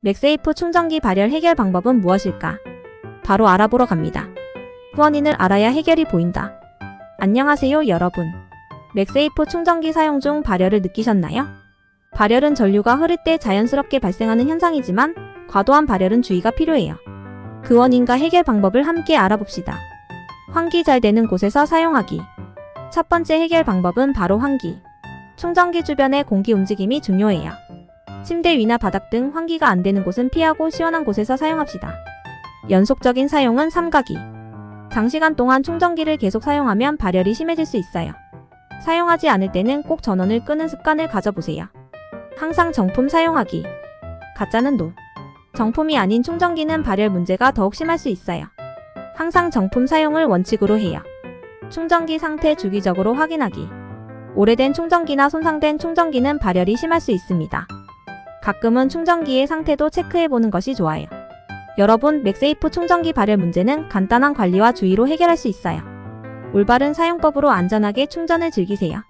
맥세이프 충전기 발열 해결 방법은 무엇일까? 바로 알아보러 갑니다. 후원인을 알아야 해결이 보인다. 안녕하세요, 여러분. 맥세이프 충전기 사용 중 발열을 느끼셨나요? 발열은 전류가 흐를 때 자연스럽게 발생하는 현상이지만 과도한 발열은 주의가 필요해요. 그 원인과 해결 방법을 함께 알아봅시다. 환기 잘 되는 곳에서 사용하기. 첫 번째 해결 방법은 바로 환기. 충전기 주변의 공기 움직임이 중요해요. 침대 위나 바닥 등 환기가 안 되는 곳은 피하고 시원한 곳에서 사용합시다. 연속적인 사용은 삼가기. 장시간 동안 충전기를 계속 사용하면 발열이 심해질 수 있어요. 사용하지 않을 때는 꼭 전원을 끄는 습관을 가져보세요. 항상 정품 사용하기. 가짜는 노. 정품이 아닌 충전기는 발열 문제가 더욱 심할 수 있어요. 항상 정품 사용을 원칙으로 해요. 충전기 상태 주기적으로 확인하기. 오래된 충전기나 손상된 충전기는 발열이 심할 수 있습니다. 가끔은 충전기의 상태도 체크해보는 것이 좋아요. 여러분, 맥세이프 충전기 발열 문제는 간단한 관리와 주의로 해결할 수 있어요. 올바른 사용법으로 안전하게 충전을 즐기세요.